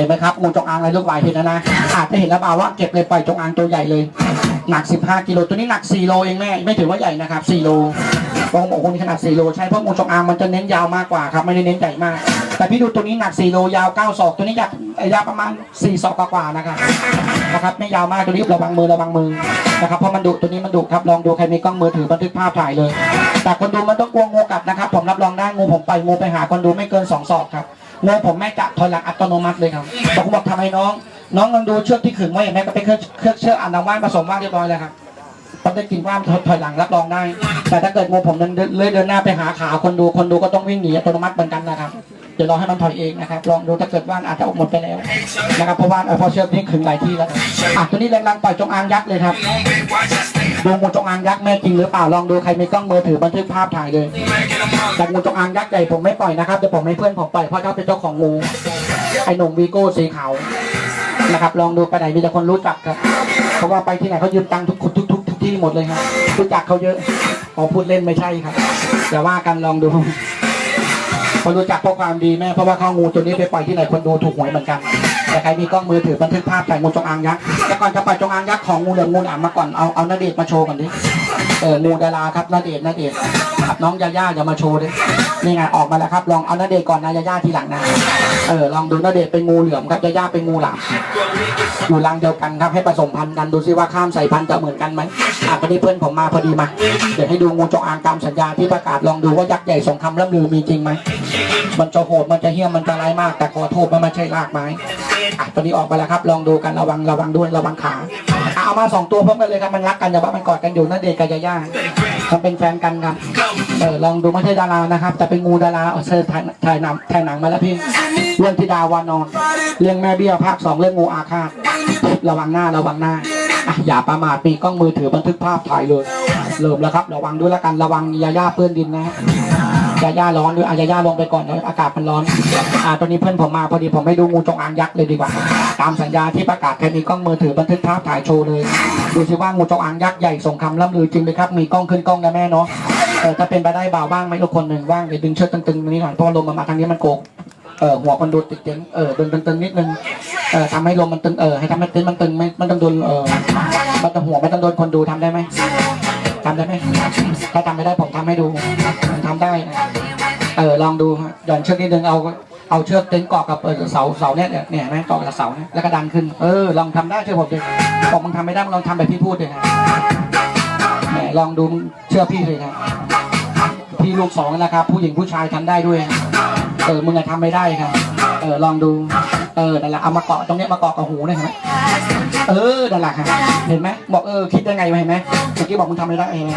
ห็นไหมครับงูจงอางอะไรลูกวายเห็นแล้วนะอาจจะเห็นแล้วเปล่าว่าเก็บเลยปล่อยจงอางตัวใหญ่เลย หนัก 15กิโลตัวนี้หนัก4โลเองแม่ไม่ถือว่าใหญ่นะครับ4โลบางบอกคนนี้ขนาด4โลใช่เพราะงูจงอางมันจะเน้นยาวมากกว่าครับไม่ได้เน้นใหญ่มาก แต่พี่ดูตัวนี้หนัก4โลยาว9ศอกตัวนี้ยาวยาวประมาณ4ศอกกว่าๆนะครับนะครับไม่ยาวมากตัวนี้ระวังมือระวังมือนะครับเพราะมันดุตัวนี้มันดุครับลองดูใครมีกล้องมือถือบันทึกภาพถ่ายเลย แต่คนดูมันต้องกลัวงูกัดนะครับ ผมรับรองได้งูผมไปงูไปหาคนดูไม่เกิน2ศอกครับ งูผมแม่กะถอยหลังอัตโนมัติเลยครับบอกคุณบอกทำไมน้อง น้องลองดูเชือกที่ขึงไว้เห็นไหมก็เป็นเครื่องเครื่องเชือกอันดาว่านผสมว่านเรียบร้อยแล้วครับต้องได้กินว่ามถอยหลังรับรองได้ แต่ถ้าเกิดงูผมเดินเลื่อยเดินหน้าไปหาขาคนดูคนดูก็ต้องวิ่งหนีอัตโนมัติเหมือนกันนะครับเดี๋ยวรอให้มันถอยเองนะครับลองดูถ้าเกิดว่านอาจจะออกหมดไปแล้วนะครับเพราะว่าเอ่อเพอเชือกนี้ขึงหลายที่แล้วอะตัวนี้แรงลังปล่อยจงอางยักษ์เลยครับ ดูงูจงอางยักษ์แม่จริงหรือเปล่าลองดูใครมีกล้องมือถือบันทึกภาพถ่ายเลยแต่งูจงอางยักษ์ใหญ่ผมไม่ปล่อยนะครับเดี๋ยวผมให้เพื่อนผมปล่อยเพราะเขาเป็นเจ้าของงูไอ้หนุ่มวีโก้สีขาวนะครับ ลองดูไปไหนมีแต่คนรู้จักครับ เพราะว่าไปที่ไหนเขายืมตังค์ทุกคนทุกทุกทุกที่หมดเลยครับรู้จักเขาเยอะขอพูดเล่นไม่ใช่ครับอย่าว่ากันลองดูคนรู้จักเพราะความดีแม่เพราะว่าข้องูตัวนี้ไปปล่อยที่ไหนคนดูถูกหวยเหมือนกัน แต่ใครมีกล้องมือถือบันทึกภาพถ่งูจงอางยักษ์แต่ก่อนจะปล่อยจงอางยักษ์ของงูเหลือมงูหนามมาก่อนเอาเอานาเดชมาโชว์ก่อนดิเอองูดาราครับนาเดชน์นาเดช ครับน้องยาย่าอย่ามาโชว์ดินี่ไงออกมาแล้วครับ ลองเอานาเดชก่อนนะยาย่าทีหลังนะเออลองดูนาเดชน์เป็นงูเหลือมครับยาย่าเป็นงูหลามอยู่รังเดียวกันครับให้ผสมพันธุ์กันดูซิว่าข้ามสายพันธุ์จะเหมือนกันไหมอะพอดีเพื่อนผมมาพอดีมาเดี๋ยวให้ดูงูจงอางตามสัญญาที่ประกาศลองดูว่ายักษ์ใหญ่สงคำล่ำลือมีจริงไหมมันจะโหดมันจะเหี้ยมมันจะร้ายมาก แต่ขอโทษมันไม่ใช่รากไม้อะตอนนี้ออกไปแล้วครับ ลองดูกันระวังระวังด้วยระวังขา เอามาสองตัวพร้อมกันเลยครับมันรักกันอย่าว่ามันกอดกันอยู่นั่นเดชกับยาย่ามันเป็นแฟนกันครับเออลองดูไม่ใช่ดารานะครับ แต่เป็นงูดาราเอาเชิญถ่ายถ่ายหนังถ่ายหนังมาแล้วพี่เรื่องธิดาวานอน เรื่องแม่เบี้ยภาคสองเรื่องงูอาฆาตระวังหน้าระวังหน้าอะอย่าประมาทมีกล้องมือถือบันทึกภาพถ่ายเลยเริ่มแล้วครับระวังด้วยละกันระวังยาย่าเปื้อนดินนะยาย่าร้อนด้วยอะยาย่าลงไปก่อนนะอากาศมันร้อน อ่าตอนนี้เพื่อนผมมาพอดีผมให้ดูงูจงอางยักษ์เลยดีกว่า ตามสัญญาที่ประกาศใครมีกล้องมือถือบันทึกภาพถ่ายโชว์เลย ดูสิว่างูจงอางยักษ์ใหญ่สงคำล่ำลือจริงไหมครับ มีกล้องขึ้นกล้องนะแม่เนาะเออถ้าเป็นไปได้เบาบ้างไหมลูกคนหนึ่งว่างเดี๋ยวดึงเชือกตึงๆนี้หน่อยเพราะลมมันมาทางนี้มันโกงเออหัวมันโดนติดเต็นเออดึงตึงๆนิดนึงเออทำให้ลมมันตึงเออให้ทำให้เต็นมันตึงไม่มันต้องโดนเออมันต้องหัวไม่ต้องโดนคนดูทำได้ไหมทำได้ไหมถ้าทำไม่ได้ผมทำให้ดูทำได้นะเออลองดูหย่อนเชือกนิดนึงเอา เอาเชือกเต็นท์เกาะกับเสาเสาเนี่ยเนี่ยเนี่เห็นไหมเกาะกับเสาเนี่ยแล้วก็ดันขึ้นเออลองทำได้เชื่อผมดิบอกมึงทำไม่ได้มึงลองทำแบบที่พูดเลยนะแหมลองดูมึงเชื่อพี่เลยนะพี่ลูกสองนะครับ ผู้หญิงผู้ชายทำได้ด้วยเออมึงอะทำไม่ได้ครับเออลองดูเออนั่นแหละเอามาเกาะตรงเนี้ยมาเกาะกับหูนี่ยเห็นไหมเออนั่นแหละครับเห็นไหมบอกเออคิดได้ไงวะเห็นไหม กี้บอกมึงทำไม่ได้ไง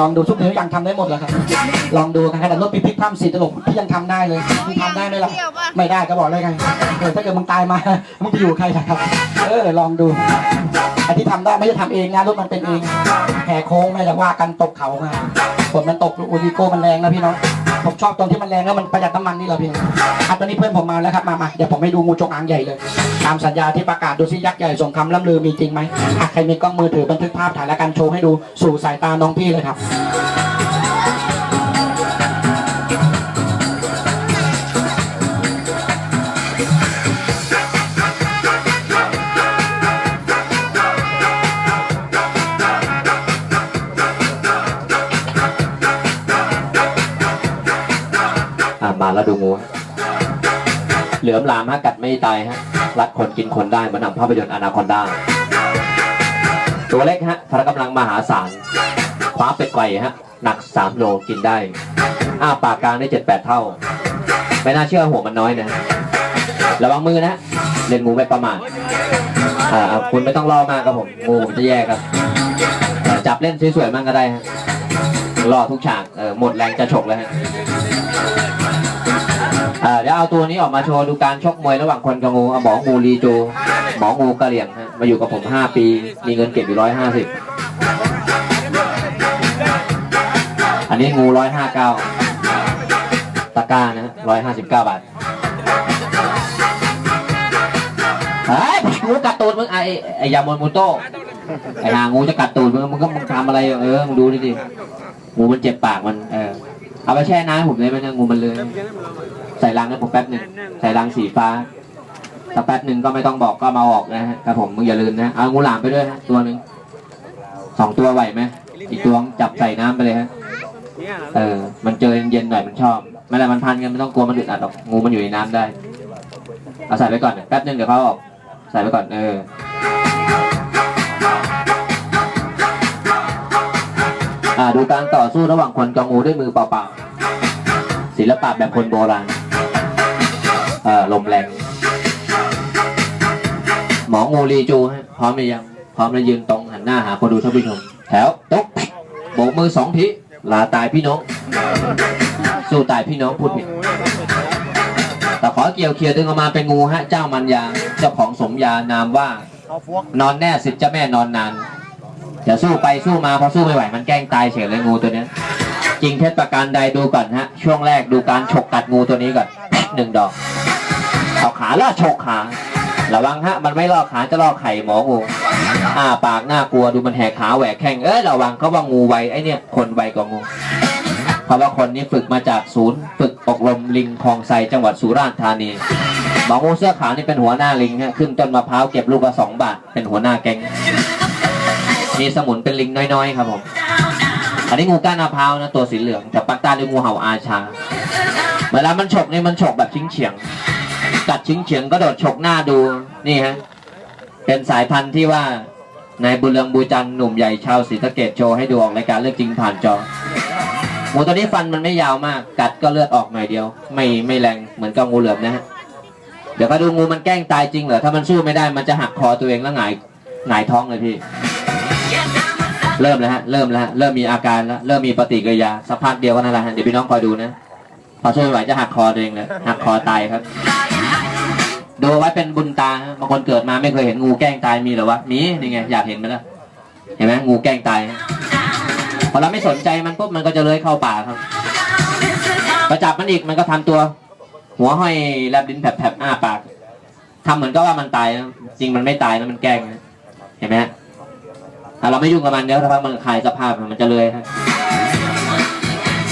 ลองดูทุกนิ้วยังทำได้หมดแล้วครับ ลองดูกันขนาดรถปิ๊กพร่ำสีตลกพี่ยังทำได้เลยมึงทำได้ไหมล่ะไม่ได้ก็บอกเลยไงเออถ้าเกิดมึงตายมามึงจะอยู่กับใครล่ะครับ เออลองดูไอ้ที่ทำได้ไม่ใช่ทำเองนะรถมันเป็นเองแหกโค้งไม่ได้ว่ากันตกเขาไงฝนมันตกอูริโก้มันแรงนะพี่น้องผมชอบตรงที่มันแรงแล้วมันประหยัดน้ำมันนี่แหละพี่อะตอนนี้เพื่อนผมมาแล้วครับมามาเดี๋ยวผมให้ดูงูจงอางใหญ่เลย ตามสัญญาที่ประกาศดูซิยักษ์ใหญ่สงคำล่ำลือมีจริงไหมอะใครมีกล้องมือถือบันทึกภาพถ่ายและการโชว์ให้ดูสู่สายตาน้องพี่เลยครับอ่ามาแล้วดูงู เหลือมลามฮะกัดไม่ตายฮะรัดคนกินคนได้เหมานำภาพยนตร์อนาคอนด้าตัวเล็กฮะพละกำลังมหาศาลคว้าเป็ดไก่ฮะหนักสามโลกินได้ อ้าปากกลางได้เจ็ดแปดเท่า ไม่น่าเชื่อหัวมันน้อยนะ ระวังมือนะเล่นงูไม่ประมาทอ่าคุณไม่ต้องรอมากครับผมงูผมจะแย่ครับ จับเล่นสวยๆมั่งก็ได้ฮะรอทุกฉากเออหมดแรงจะฉกแล้วฮะ อ่าเดี๋ยวเอาตัวนี้ออกมาโชว์ดูการชกมวยระหว่างคนกับงูอะหมองูรีโจหมองูกะเหรี่ยงฮะมาอยู่กับผมห้าปี มีเงินเก็บอยู่ร้อยห้าสิบอันนี้งูร้อยห้าเก้าตะกร้านะร้อยห้าสิบเก้าบาทไอ้ยงูกัดตูดมึงไอ้ไอ้ยาโมนมูโต้ไอ้หางูจะกัดตูดมึงมึงก็มึงทำอะไรเออมึงดูดิดิงูมันเจ็บปากมันเออเอาไปแช่น้ำให้ผมเลยไหมเนะงูมันเลย ใส่รังให้ผมแป๊บหนึ่งใส่รังสีฟ้าถ้าแป๊บหนึ่งก็ไม่ต้องบอกก็มาออกนะฮะครับผมมึงอย่าลืมนะเอางูหลามไปด้วยฮะตัวหนึ่งสองตัวไหวไหมอีกตัวจับใส่น้ำไปเลยฮะเออ มันเจอเย็นๆหน่อยมันชอบไม่เป็นไรมันพันกันไม่ต้องกลัวมันอึดอัดหรอกงูมันอยู่ในน้ำได้เอาใส่ไปก่อนแป๊บหนึ่งเดี๋ยวเขาเอาออกใส่ไปก่อนเอออ่าดูการต่อสู้ระหว่างคนกับงูด้วยมือเปล่าๆศิลปะแบบคนโบราณ เอ่อลมแรง หมองูรีจูฮะพร้อมหรือยังพร้อมแล้วยืนตรงหันหน้าหาคนดูท่านผู้ชม แถวตกโบกมือสองทีลาตายพี่น้อง สู้ตายพี่น้องพูดผิดแต่ขอเกี่ยวเคียร์ดึงออกมาเป็นงูฮะ เจ้ามันยาเจ้าของสมยานามว่า นอนแน่สิทธิ์เจ้าแม่นอนนานจะสู้ไปสู้มาพอสู้ไม่ไหวมันแกล้งตายเฉยเลยงูตัวนี้จริงเท็จประการใดดูก่อนฮะ ช่วงแรกดูการฉกกัดงูตัวนี้ก่อน หนึ่งดอก เอาขาล่าฉกขา ระวังฮะ มันไม่ล่อขาจะล่อไข่หมองูอ้าปากน่ากลัวดูมันแหกขาแหวกแข้งเอ้ยระวังเขาว่างูไวไอเนี่ย คนไวกว่างูเพราะว่าคนนี้ฝึกมาจากศูนย์ ฝึกอบรมลิงคลองไซจังหวัดสุราษฎร์ธานีหมองูเสื้อขาวนี่เป็นหัวหน้าลิงฮะขึ้นต้นมะพร้าวเก็บลูกละสองบาทเป็นหัวหน้าแก๊งมีสมุนเป็นลิงน้อยๆ ครับผมอันนี้งูก้านมะพร้าวนะตัวสีเหลืองแต่ปักใต้เรียงูเห่าอาชา เวลามันฉกนี่มันฉกแบบชิงเฉียง กัดชิงเฉียงก็โดดฉกหน้าดูนี่ฮะเป็นสายพันธุ์ที่ว่านายบุญเรืองบูจันทร์หนุ่มใหญ่ชาวศรีสะเกดโชว์ให้ดูออกรายการเรื่องจริงผ่านจองูตัวนี้ฟันมันไม่ยาวมาก กัดก็เลือดออกหน่อยเดียว ไม่ไม่แรงเหมือนกับงูเหลือมนะฮะเดี๋ยวก็ดูงูมันแกล้งตายจริงเหรอถ้ามันสู้ไม่ได้มันจะหักคอตัวเองแล้วหงายหงายท้องเลยพี่ เริ่มแล้วฮะเริ่มแล้วฮะเริ่มมีอาการแล้วเริ่มมีปฏิกิริยาสักพักเดียวก็นั่นแหละฮะเดี๋ยวพี่น้องคอยดูนะ พอช่วยไหวจะหักคอตัวเองเลยหักคอตายครับ ดูไว้เป็นบุญตาบางคนเกิดมาไม่เคยเห็นงูแกล้งตายมีหรอวะมีนี่ไงอยากเห็นไหมล่ะเห็นไหมงูแกล้งตายพอเราไม่สนใจมันปุ๊บมันก็จะเลื้อยเข้าป่าครับพอจับมันอีกมันก็ทำตัว หัวห้อยแลบลิ้นแผลบๆอ้าปากทำเหมือนก็ว่ามันตายจริงมันไม่ตายนะมันแกล้งเห็นไหมฮะอะเราไม่ยุ่งกับมันเดี๋ยวถ้าพักมันคลายสภาพมันจะเลยฮะ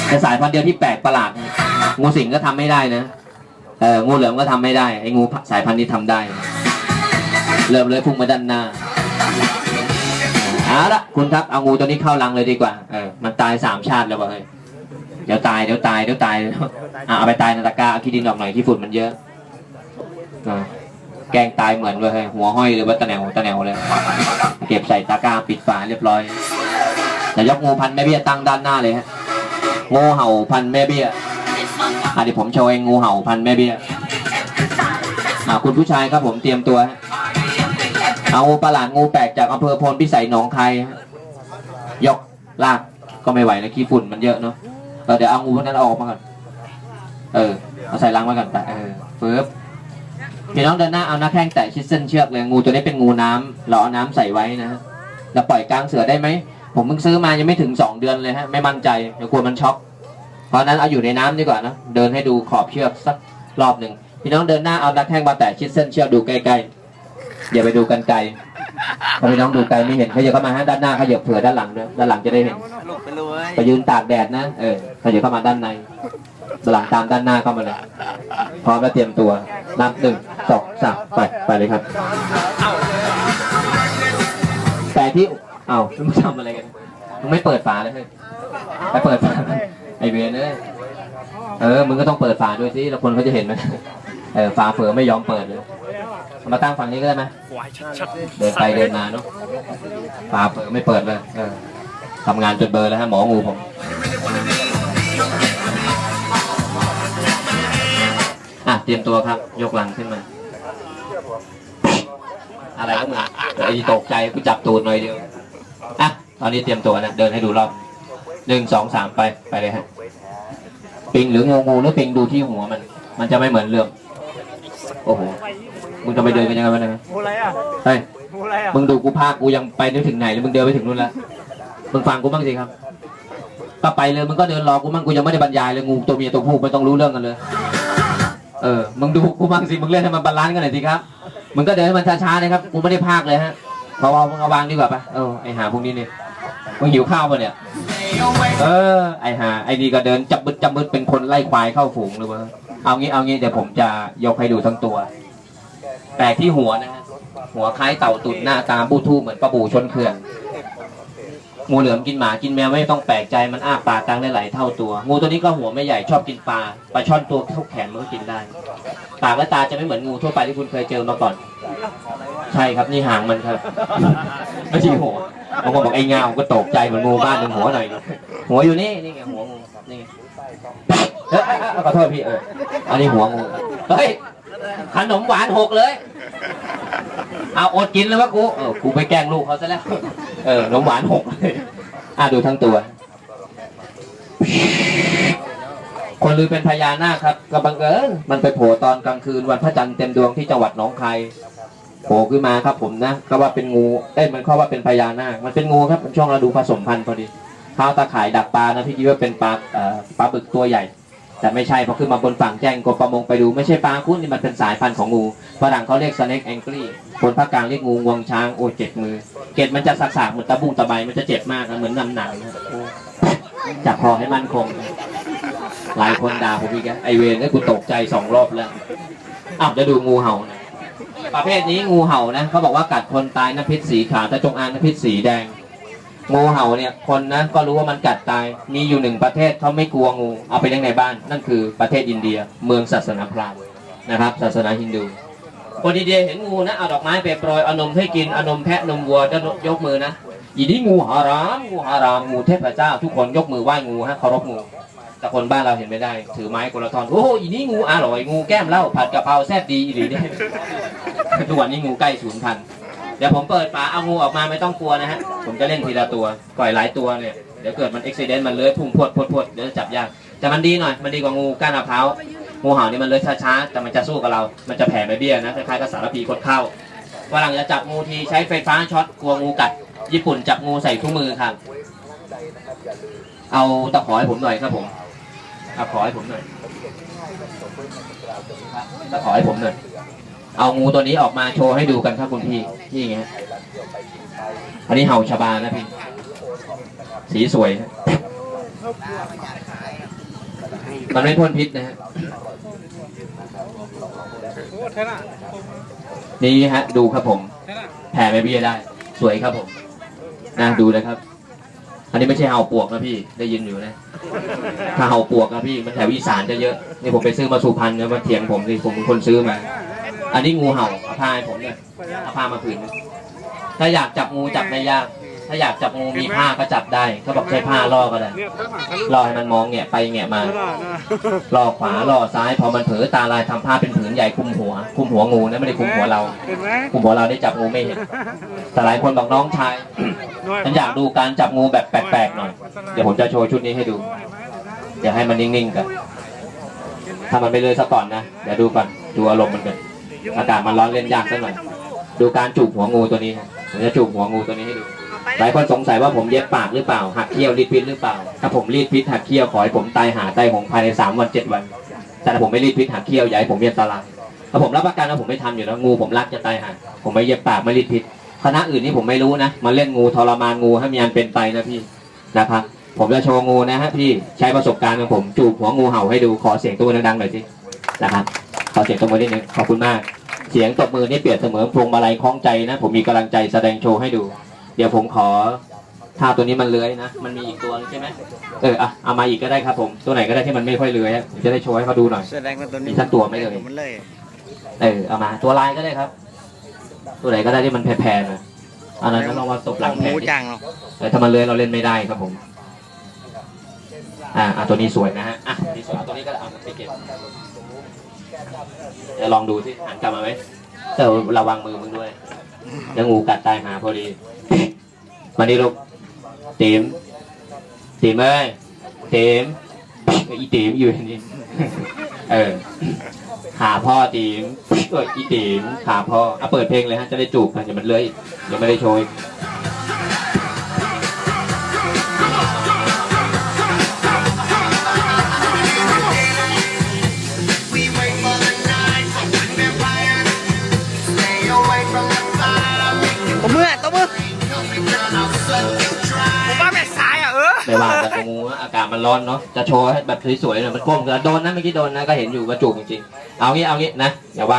เป็นสายพันธุ์เดียวที่แปลกประหลาดนะ งูสิงก็ทำไม่ได้นะเอองูเหลือมก็ทำไม่ได้ไอ้งูสายพันธุ์นี้ทำได้ เริ่มเลยพุ่งมาด้านหน้าเอาละคุณครับเอางูตัวนี้เข้ารังเลยดีกว่าเออมันตายสามชาติแล้ววะเฮ้ยเดี๋ยวตายเดี๋ยวตายเดี๋ยวตายอะเอาไปตายในตะกร้าเอาขี้ดินออกหน่อยที่ฝุ่นมันเยอะอะแกงตายเหมือนเลยหัวห้อยหรือว่าตะแหนวตะแหนวเลย เก็บใส่ตะกร้าปิดฝาเรียบร้อยจะยกงูพันธุ์แม่เบี้ยตั้งด้านหน้าเลยฮะงูเห่าพันธุ์แม่เบี้ย อะเดี๋ยวผมโชว์เองงูเห่าพันแม่เบี้ยคุณผู้ชายครับผมเตรียมตัว เอาประหลาดงูแปลกจากอำเภอพลพิสัยหนองคายยกลากก็ไม่ไหวนะขี้ฝุ่นมันเยอะเนาะเเดี๋ยวเอางูพวกนั้นออกมาก่อน เออเอาใส่ลังไว้ก่อนแต่เออเฟิบพี่น้องเดินหน้าเอาหน้าแข้งแตะชิดเส้นเชือกเลยงูตัวนี้เป็นงูน้ำเราเอาน้ำใส่ไว้นะฮะจะปล่อยกลางเสือได้ไหมผมเพิ่งซื้อมายังไม่ถึงสองเดือนเลยฮะไม่มั่นใจเดี๋ยวกลัวมันช็อก เพราะฉะนั้นเอาอยู่ในน้ำดีกว่านะเดินให้ดูขอบเชือกสักรอบหนึ่งพี่น้องเดินหน้าเอาหน้าแข้งมาแตะชิดเส้นเชือกดูใกล้ๆอย่าไปดูกันไกลถ้าพี่น้องดูไกลไม่เห็นขยับเข้ามาฮะด้านหน้าขยับเผื่อด้านหลังด้วยด้านหลังจะได้เห็นลูกไปเลยไปยืนตากแดดนะเออขยับเข้ามาด้านในหลังตามด้านหน้าเข้ามาเลยพร้อมแล้วเตรียมตัวนับหนึ่งสองสามไปไปเลยครับแต่ที่เอ้ามึงทำอะไรกันมึงไม่เปิดฝาเลยเฮ้ยไปเปิดฝา ไอเวียนเอ้ยเออ มึงก็ต้องเปิดฝาด้วยสิแล้วคนเขาจะเห็นไหมเออฝาเฟือไม่ยอมเปิดเลยเอามาตั้งฝั่งนี้ก็ได้ไหมเดินไปเดินมาเนาะฝาเฟือไม่เปิดเลยเออทำงานจนเบลอร์แล้วฮะหมองูผมอะเตรียมตัวครับ ยกหลังขึ้นมา อะไรก็มึงเดี๋ยวไอ้ตกใจกูจับตูดหน่อยเดียวอะตอนนี้เตรียมตัวนะเดินให้ดูรอบ หนึ่งสองสามไปไปเลยฮะปิงหรืองูงูหรือปิงดูที่หัวมัน มันจะไม่เหมือนเรื่องโอ้โหมึงจะไปเดินกันยังไงวะเนี่ยงูอะไรอะเฮ้ยงูอะไรอะมึงดูกูพากูยังไปนึกถึงไหนเลยมึงเดินไปถึงนู่นแล้วมึงฟังกูบ้างสิครับก็ไปเลยมึงก็เดินรอกูบ้างกูยังไม่ได้บรรยายเลยงูตัวเมียตัวผู้ไม่ต้องรู้เรื่องกันเลย เออมึงดูกูบ้างสิมึงเล่นให้มันบาลานซ์กันหน่อยสิครับมึงก็เดินให้มันช้าๆนะครับกูไม่ได้พากเลยฮะพอเอามึงเอาวางดีกว่าปะเออไอหาพวกนี้เนี่ยมึงหิวข้าวปะเนี่ย เออ ไอหาไอนี่ก็เดินจับบึดจับบึดเป็นคนไล่ควายเข้าฝูงเลยเวะเอางี้เอางี้เดี๋ยวผมจะยกให้ดูทั้งตัว แต่ที่หัวนะฮะหัวคล้ายเต่าตุ่นหน้าตาบูทู่เหมือนปลาบูชนเขื่อน งูเหลือมกินหมากินแมวไม่ต้องแปลกใจมันอ้าปากกลางได้หลายเท่าตัว งูตัวนี้ก็หัวไม่ใหญ่ชอบกินปลาปลาช่อนตัวเท่าแขนมันก็กินได้ ปากและตาจะไม่เหมือนงูทั่วไปที่คุณเคยเจอมาก่อน ใช่ครับนี่หางมันครับไม่ใช่หัวบางคนบอกไอ้เงาก็ตกใจเหมือนงูบ้านหนึ่งหัวหน่อยหัวอยู่นี่นี่ไงหัวงูนี่เอ้ยเอ้ยเอ้ยขอโทษพี่เอออันนี้หัวงูเฮ้ยขนมหวานหกเลย เอาอดกินแล้ววะกูเออกูไปแกล้งลูกเขาซะแล้ว เออขนมหวานหกเลยอะดูทั้งตัว คนลือเป็นพญานาคครับก็บังเอิญมันไปโผล่ตอนกลางคืนวันพระจันทร์เต็มดวงที่จังหวัดหนองคายโผล่ขึ้นมาครับผมนะก็ว่าเป็นงูเอ้ยมันเขาว่าเป็นพญานาค มันเป็นงูครับมันช่วงฤดูผสมพันธุ์พอดีข้าวตาข่ายดักปลานะพี่คิดว่าเป็นปลาปลาบึกตัวใหญ่ แต่ไม่ใช่พอขึ้นมาบนฝั่งแจ้งกรมประมงไปดูไม่ใช่ปลาคุ้นนี่มันเป็นสายพันธุ์ของงูฝรั่งเขาเรียก snake angry คนภาคกลางเรียกงูงวงช้างโอ้เจ็บมือ เกล็ดมันจะสักๆเหมือนตะบุงตะไบมันจะเจ็บมากนะเหมือนนำหนังนะจับคอให้มั่นคง หลายคนด่าผมอีกแล้ไอเวรเนี่ยกูตกใจสองรอบแล้วอ้าวจะดูงูเห่านะประเภทนี้งูเห่านะเขาบอกว่ากัดคนตายน้ำพิษสีขาวแต่จงอางน้ำพิษสีแดง งูเห่าเนี่ยคนนะก็รู้ว่ามันกัดตาย มีอยู่หนึ่งประเทศเขาไม่กลัวงูเอาไปเลี้ยงในบ้าน นั่นคือประเทศอินเดีย เมืองศาสนาพราหมณ์นะครับ ศาสนาฮินดู คนอินเดียเห็นงูนะเอาดอกไม้ไปโปรยเอานมให้กินเอานมแพะนมวัวจะยกมือนะอีนี่งูหารามงูหารามงูเทพเจ้า ทุกคนยกมือไหว้งูฮะเคารพงูแต่คนบ้านเราเห็นไม่ได้ ถือไม้กระทอนโอ้โหอีนี่งูอร่อยงูแก้มเหล้าผัดกะเพราแซ่บดีอีหลีเนี่ยทุกวันนี้งูใกล้สูญพันธุ์เดี๋ยวผมเปิดฝาเอางูออกมาไม่ต้องกลัวนะฮะผมจะเล่นทีละตัวปล่อยหลายตัวเนี่ยเดี๋ยวเกิดมันอุบิเหตุมันเลื้อยพุ่งพวดพวดพวดเดี๋ยวจะจับยากแต่มันดีหน่อยมันดีกว่างูก้านมะพร้าว งูเห่านี่มันเลื้อยช้าๆ แต่มันจะสู้กับเรา มันจะแผ่ไม่เบี้ยนะคล้ายๆกับสารพีกดเข้าวันหลังจะจับงูทีใช้ไฟฟ้าช็อตกลัวงูกัด ญี่ปุ่นจับงูใส่ถุงมือครับ เอาตะขอให้ผมหน่อยครับผมตะขอให้ผมหน่อยตะขอให้ผมหน่อย เอางูตัวนี้ออกมาโชว์ให้ดูกันครับคุณพี่ นี่ไงอันนี้เห่าชาบานะพี่ สีสวยฮะ มันไม่พ่นพิษนะฮะนี่ฮะ ดูครับผม แผ่ไม่เบี้ยได้ สวยครับผมนะดูนะครับ อันนี้ไม่ใช่เห่าปวกนะพี่ได้ยินอยู่นะถ้าเห่าปวกนะพี่มันแถวอีสานจะเยอะนี่ผมไปซื้อมาสุพรรณนะมาเถียงผมนี่ผมเป็นคนซื้อมา อันนี้งูเห่าเอาผ้าให้ผมเนี่ยเอาผ้ามาผืนนึงถ้าอยากจับงูจับไม่ยาก ถ้าอยากจับงูมีผ้าก็จับได้เขาบอกใช้ผ้าล่อก็ได้เนี่ยข้างหลังทะลุล่อให้มันมองแงะไปแงะมาตลาดนะล่อขวาล่อซ้ายพอมันเผลอตาลายทำผ้าเป็นผืนใหญ่คลุมหัวคลุมหัวงูนะไม่ได้คลุมหัวเราเห็นไหมคลุมหัวเราได้จับงูไม่เห็นแต่หลายคนบอกน้องชายฉันอยากดูการจับงูแบบแปลกๆหน่อยเดี๋ยวผมจะโชว์ชุดนี้ให้ดู เดี๋ยวให้มันนิ่งๆกันถ้ามันไม่เลยซะก่อนนะเดี๋ยวดูก่อนดูอารมณ์มันกันอากาศมันร้อนเล่นยากสักหน่อยดูการจูบหัวงูตัวนี้ครับผมจะจูบหัวงูตัวนี้ให้ดู หลายคนสงสัยว่าผมเย็บปากหรือเปล่า หักเขี้ยวรีดพิษหรือเปล่า ถ้าผมรีดพิษหักเขี้ยวขอให้ผมตายหาตายหงภายในสามวันเจ็ดวัน แต่ถ้าผมไม่รีดพิษหักเขี้ยวอย่าให้ผมมีอันตารายถ้าผมรับประกันว่าผมไม่ทำอยู่แล้วงูผมรักจะตายหาผมไม่เย็บปากไม่รีดพิษคณะอื่นนี่ผมไม่รู้นะ มาเล่นงูทรมานงูให้มีอันเป็นไปนะพี่นะครับผมจะโชว์งูนะฮะพี่ใช้ประสบการณ์ของผมจูบหัวงูเห่าให้ดูขอเสียงตัวดังๆหน่อยสินะครับขอเสียงตัวมือนิดนึงขอบคุณมาก เสียงตบมือนี่เปรียบเสมือนพวงมาลัยคล้องใจนะ ผมมีกำลังใจแสดงโชว์ให้ดู เดี๋ยวผมขอ ถ้าตัวนี้มันเลื้อยนะ มันมีอีกตัวนึงใช่ไหมเอออะเอามาอีกก็ได้ครับผมตัวไหนก็ได้ที่มันไม่ค่อยเลื้อยอะผมจะได้โชว์ให้เขาดูหน่อย แสดงว่าตัวนี้มีสักตัวไหมเอ่ย มันเลยเออเอามาตัวลายก็ได้ครับ ตัวไหนก็ได้ที่มันแผ่ๆหน่อยอันนั้นก็ลองมาตบหลังหแผ่มูดิ จังเนาะแต่ถ้ามันเลื้อยเราเล่นไม่ได้ครับผม อ่าอะตัวนี้สวยนะฮะ อะนี่สวยเอาตัวนี้ก็ได้เอาไปเก็บเดี๋ยวลองดูสิหันกลับมาไหมแต่ระวังมือมึงด้วย ยวงูกัดตายหาพอดีมานี่ลูกติ๋มติ๋มเอ้ยติ๋มอีเต็มอยู่นี่เออหาพ่อติ๋มเอออีติ๋มหาพ่ออะเปิดเพลงเลยฮะจะได้จูบกันอย่ามันเลื้อยอีกเดี๋ยวไม่ได้โชว์ มันร้อนเนาะจะโชว์ให้แบบสวยๆหน่อยมันก้มกันโดนนะเมื่อกี้โดนนะก็เห็นอยู่กระจุกจริงๆเอางี้เอางี้นะอย่าว่า